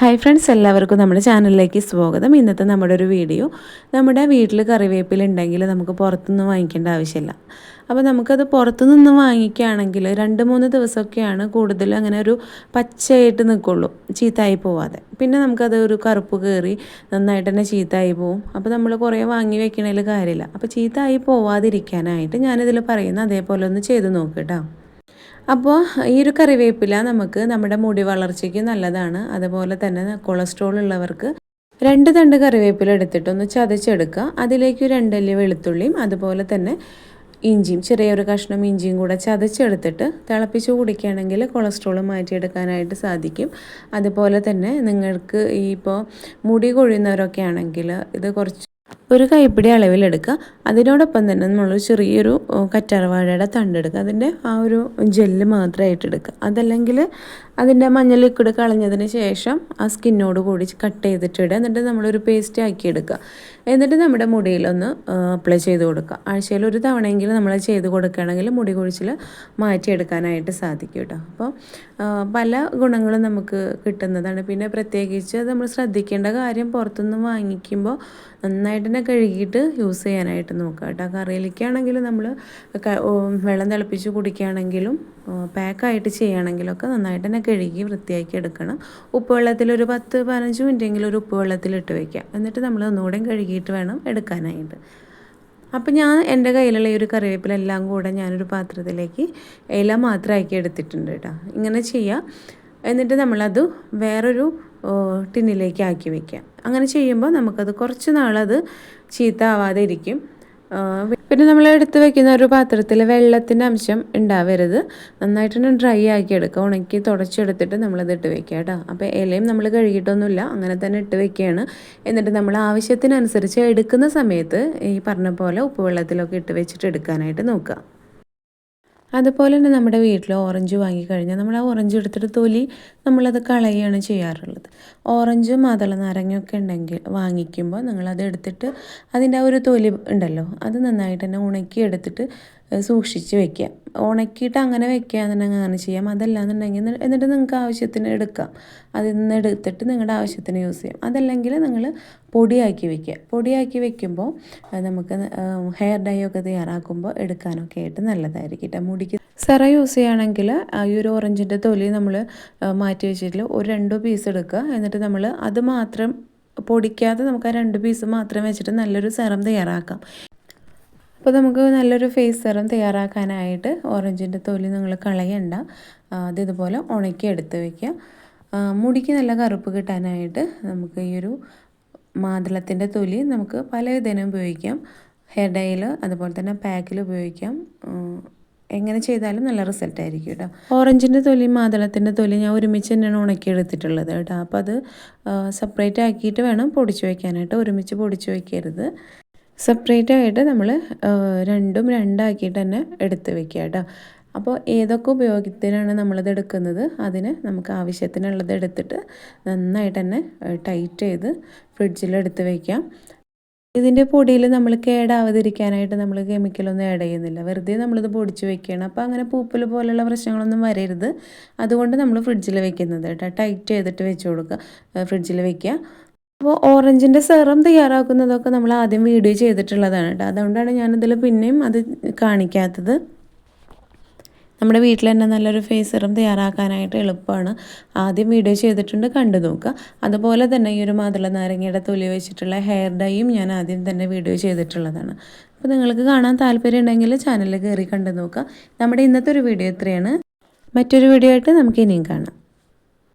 Hi friends എല്ലാവർക്കും നമ്മുടെ ചാനലിലേക്ക് സ്വാഗതം. ഇന്നത്തെ നമ്മുടെ ഒരു വീഡിയോ. നമ്മുടെ വീട്ടിൽ കറിവേപ്പില ഉണ്ടെങ്കിൽ നമുക്ക് പുറത്തുനിന്ന് വാങ്ങിക്കേണ്ട ആവശ്യമില്ല. അപ്പോൾ നമുക്കത് പുറത്തുനിന്ന് വാങ്ങിക്കുകയാണെങ്കിൽ രണ്ട് മൂന്ന് ദിവസമൊക്കെയാണ് കൂടുതൽ അങ്ങനെ ഒരു പച്ചയായിട്ട് നിൽക്കുള്ളൂ ചീത്തായി പോവാതെ. പിന്നെ നമുക്കത് ഒരു കറുപ്പ് കയറി നന്നായിട്ട് തന്നെ ചീത്തായി പോവും. അപ്പോൾ നമ്മൾ കുറേ വാങ്ങി വെക്കണതിൽ കാര്യമില്ല. അപ്പോൾ ചീത്തായി പോവാതിരിക്കാനായിട്ട് ഞാനിതിൽ പറയുന്ന അതേപോലെ ഒന്ന് ചെയ്ത് നോക്കട്ടോ അപ്പോൾ ഈ ഒരു കറിവേപ്പില നമുക്ക് നമ്മുടെ മുടി വളർച്ചയ്ക്ക് നല്ലതാണ്. അതുപോലെ തന്നെ കൊളസ്ട്രോൾ ഉള്ളവർക്ക് രണ്ട് തണ്ട് കറിവേപ്പില എടുത്തിട്ട് ഒന്ന് ചതച്ചെടുക്കുക. അതിലേക്ക് രണ്ടല്ലി വെളുത്തുള്ളിയും അതുപോലെ തന്നെ ഇഞ്ചിയും ചെറിയൊരു കഷ്ണം ഇഞ്ചിയും കൂടെ ചതച്ചെടുത്തിട്ട് തിളപ്പിച്ച് കുടിക്കുകയാണെങ്കിൽ കൊളസ്ട്രോൾ മാറ്റിയെടുക്കാനായിട്ട് സാധിക്കും. അതുപോലെ തന്നെ നിങ്ങൾക്ക് ഈ ഇപ്പോൾ മുടി കൊഴിയുന്നവരൊക്കെ ആണെങ്കിൽ ഇത് കുറച്ച് ഒരു കൈപ്പിടി അളവിലെടുക്കുക. അതിനോടൊപ്പം തന്നെ നമ്മൾ ചെറിയൊരു കറ്റാർവാഴയുടെ തണ്ടെടുക്കുക അതിന്റെ ആ ഒരു ജെല്ല് മാത്രമായിട്ട് എടുക്കുക. അതല്ലെങ്കിൽ അതിന്റെ മഞ്ഞൾ ലിക്വിഡ് കളഞ്ഞതിന് ശേഷം ആ സ്കിന്നോട് കൂടി കട്ട് ചെയ്തിട്ടിടുക എന്നിട്ട് നമ്മളൊരു പേസ്റ്റ് ആക്കി എടുക്കുക. എന്നിട്ട് നമ്മുടെ മുടിയിലൊന്ന് അപ്ലൈ ചെയ്ത് കൊടുക്കുക. ആഴ്ചയിൽ ഒരു തവണയെങ്കിലും നമ്മൾ ചെയ്ത് കൊടുക്കുകയാണെങ്കിൽ മുടി കൊഴിച്ചിൽ മാറ്റിയെടുക്കാനായിട്ട് സാധിക്കും കേട്ടോ. അപ്പോൾ പല ഗുണങ്ങളും നമുക്ക് കിട്ടുന്നതാണ്. പിന്നെ പ്രത്യേകിച്ച് നമ്മൾ ശ്രദ്ധിക്കേണ്ട കാര്യം പുറത്തുനിന്ന് വാങ്ങിക്കുമ്പോൾ നന്നായിട്ട് തന്നെ കഴുകിയിട്ട് യൂസ് ചെയ്യാനായിട്ട് നോക്കുക കേട്ടോ. കറിയിലേക്കാണെങ്കിലും നമ്മൾ വെള്ളം തിളപ്പിച്ച് കുടിക്കുകയാണെങ്കിലും പാക്കായിട്ട് ചെയ്യുകയാണെങ്കിലൊക്കെ നന്നായിട്ട് തന്നെ കഴുകി വൃത്തിയാക്കി എടുക്കണം. ഉപ്പുവെള്ളത്തിൽ ഒരു പത്ത് പതിനഞ്ച് മിനിറ്റെങ്കിലും ഒരു ഉപ്പ് വെള്ളത്തിൽ ഇട്ട് എന്നിട്ട് നമ്മൾ ഒന്നുകൂടെ കഴുകിയിട്ട് വേണം എടുക്കാനായിട്ട്. അപ്പം ഞാൻ എന്റെ കയ്യിലുള്ള ഈ ഒരു കറിവേപ്പില കറിവേപ്പിലെല്ലാം കൂടെ ഞാനൊരു പാത്രത്തിലേക്ക് ഇല മാത്രമാക്കി എടുത്തിട്ടുണ്ട് കേട്ടോ. ഇങ്ങനെ ചെയ്യാം. എന്നിട്ട് നമ്മളത് വേറൊരു ടിന്നിലേക്ക് ആക്കി വയ്ക്കുക അങ്ങനെ ചെയ്യുമ്പോൾ നമുക്കത് കുറച്ച് നാളത് ചീത്ത ആവാതെ ഇരിക്കും. പിന്നെ നമ്മൾ എടുത്ത് വെക്കുന്ന ഒരു പാത്രത്തിൽ വെള്ളത്തിന്റെ അംശം ഉണ്ടാവരുത്. നന്നായിട്ട് തന്നെ ഡ്രൈ ആക്കി എടുക്കുക. ഉണക്കി തുടച്ചെടുത്തിട്ട് നമ്മളത് ഇട്ട് വെക്കുക കേട്ടോ. അപ്പോൾ ഇലയും നമ്മൾ കഴുകിയിട്ടൊന്നുമില്ല. അങ്ങനെ തന്നെ ഇട്ട് വെക്കുകയാണ്. എന്നിട്ട് നമ്മൾ ആവശ്യത്തിനനുസരിച്ച് എടുക്കുന്ന സമയത്ത് ഈ പറഞ്ഞ പോലെ ഉപ്പ് വെള്ളത്തിലൊക്കെ ഇട്ട് വെച്ചിട്ട് എടുക്കാനായിട്ട് നോക്കുക. അതുപോലെ തന്നെ നമ്മുടെ വീട്ടിൽ ഓറഞ്ച് വാങ്ങിക്കഴിഞ്ഞാൽ നമ്മൾ ആ ഓറഞ്ച് എടുത്തിട്ട് തൊലി നമ്മളത് കളയുകയാണ് ചെയ്യാറുള്ളത്. ഓറഞ്ചും മാതള നാരങ്ങയൊക്കെ ഉണ്ടെങ്കിൽ വാങ്ങിക്കുമ്പോൾ നിങ്ങളത് എടുത്തിട്ട് അതിന്റെ ആ ഒരു തൊലി ഉണ്ടല്ലോ അത് നന്നായിട്ട് തന്നെ ഉണക്കി എടുത്തിട്ട് സൂക്ഷിച്ച് വെക്കുക. ഉണക്കിയിട്ട് അങ്ങനെ വെക്കുക എന്നുണ്ടെങ്കിൽ അങ്ങനെ ചെയ്യാം. അതല്ലാന്നുണ്ടെങ്കിൽ എന്നിട്ട് നിങ്ങൾക്ക് ആവശ്യത്തിന് എടുക്കാം. അതിൽ നിന്ന് എടുത്തിട്ട് നിങ്ങളുടെ ആവശ്യത്തിന് യൂസ് ചെയ്യാം. അതല്ലെങ്കിൽ നിങ്ങൾ പൊടിയാക്കി വെക്കുക. പൊടിയാക്കി വെക്കുമ്പോൾ നമുക്ക് ഹെയർ ഡൈ ഒക്കെ തയ്യാറാക്കുമ്പോൾ എടുക്കാനൊക്കെ ആയിട്ട് നല്ലതായിരിക്കും കേട്ടോ. മുടിക്ക് സെറ യൂസ് ചെയ്യുകയാണെങ്കിൽ ഈ ഒരു ഓറഞ്ചിന്റെ തൊലി നമ്മൾ മാറ്റി വെച്ചിട്ട് ഒരു രണ്ടോ പീസ് എടുക്കുക. എന്നിട്ട് നമ്മൾ അത് മാത്രം പൊടിക്കാതെ നമുക്ക് ആ രണ്ട് പീസ് മാത്രം വെച്ചിട്ട് നല്ലൊരു സെറം തയ്യാറാക്കാം. അപ്പോൾ നമുക്ക് നല്ലൊരു ഫേസ് സെറം തയ്യാറാക്കാനായിട്ട് ഓറഞ്ചിന്റെ തൊലി നിങ്ങൾ കളയണ്ട. അത് ഇതുപോലെ ഉണക്കി എടുത്ത് വയ്ക്കുക മുടിക്ക് നല്ല കറുപ്പ് കിട്ടാനായിട്ട് നമുക്ക് ഈ ഒരു മാതളത്തിന്റെ തൊലി നമുക്ക് പല ഇതിനും ഉപയോഗിക്കാം. ഹെയർ ഡൈൽ അതുപോലെ തന്നെ പാക്കിൽ ഉപയോഗിക്കാം. എങ്ങനെ ചെയ്താലും നല്ല റിസൾട്ട് ആയിരിക്കും കേട്ടോ ഓറഞ്ചിന്റെ തൊലി മാതളത്തിന്റെ തൊലി ഞാൻ ഒരുമിച്ച് തന്നെയാണ് ഉണക്കി എടുത്തിട്ടുള്ളത് കേട്ടോ അപ്പോൾ അത് സെപ്പറേറ്റ് ആക്കിയിട്ട് വേണം പൊടിച്ച് വയ്ക്കാനായിട്ട് ഒരുമിച്ച് പൊടിച്ച് വയ്ക്കരുത് സെപ്പറേറ്റ് ആയിട്ട് നമ്മൾ രണ്ടും രണ്ടാക്കിയിട്ട് തന്നെ എടുത്ത് വെക്കുക കേട്ടോ. അപ്പോൾ ഏതൊക്കെ ഉപയോഗത്തിനാണ് നമ്മളിത് എടുക്കുന്നത്? അതിന് നമുക്ക് ആവശ്യത്തിനുള്ളത് എടുത്തിട്ട് നന്നായിട്ട് തന്നെ ടൈറ്റ് ചെയ്ത് ഫ്രിഡ്ജിൽ എടുത്ത് വയ്ക്കാം ഇതിന്റെ പൊടിയിൽ നമ്മൾ കേടാവാതിരിക്കാനായിട്ട് നമ്മൾ കെമിക്കലൊന്നും ആഡ് ചെയ്യുന്നില്ല. വെറുതെ നമ്മളിത് പൊടിച്ച് വെക്കുകയാണ്. അപ്പോൾ അങ്ങനെ പൂപ്പൽ പോലുള്ള പ്രശ്നങ്ങളൊന്നും വരരുത്. അതുകൊണ്ട് നമ്മൾ ഫ്രിഡ്ജിൽ വെക്കുന്നത് കേട്ടോ. ടൈറ്റ് ചെയ്തിട്ട് വെച്ച് കൊടുക്കുക ഫ്രിഡ്ജിൽ വെക്കുക. അപ്പോൾ ഓറഞ്ചിന്റെ സെറം തയ്യാറാക്കുന്നതൊക്കെ നമ്മൾ ആദ്യം വീഡിയോ ചെയ്തിട്ടുള്ളതാണ് കേട്ടോ. അതുകൊണ്ടാണ് ഞാനിതിൽ പിന്നെയും അത് കാണിക്കാത്തത്. നമ്മുടെ വീട്ടിൽ തന്നെ നല്ലൊരു ഫേസ് സെറം തയ്യാറാക്കാനായിട്ട് എളുപ്പമാണ്. ആദ്യം വീഡിയോ ചെയ്തിട്ടുണ്ട് കണ്ടു നോക്കുക. അതുപോലെ തന്നെ ഈ ഒരു മാതള നാരങ്ങയുടെ തൊലി വെച്ചിട്ടുള്ള ഹെയർ ഡൈയും ഞാൻ ആദ്യം തന്നെ വീഡിയോ ചെയ്തിട്ടുള്ളതാണ്. അപ്പോൾ നിങ്ങൾക്ക് കാണാൻ താല്പര്യം ഉണ്ടെങ്കിൽ ചാനലിൽ കയറി കണ്ടു നോക്കുക. നമ്മുടെ ഇന്നത്തെ ഒരു വീഡിയോ ഇത്രയാണ്. മറ്റൊരു വീഡിയോ ആയിട്ട് നമുക്ക് ഇനിയും കാണാം.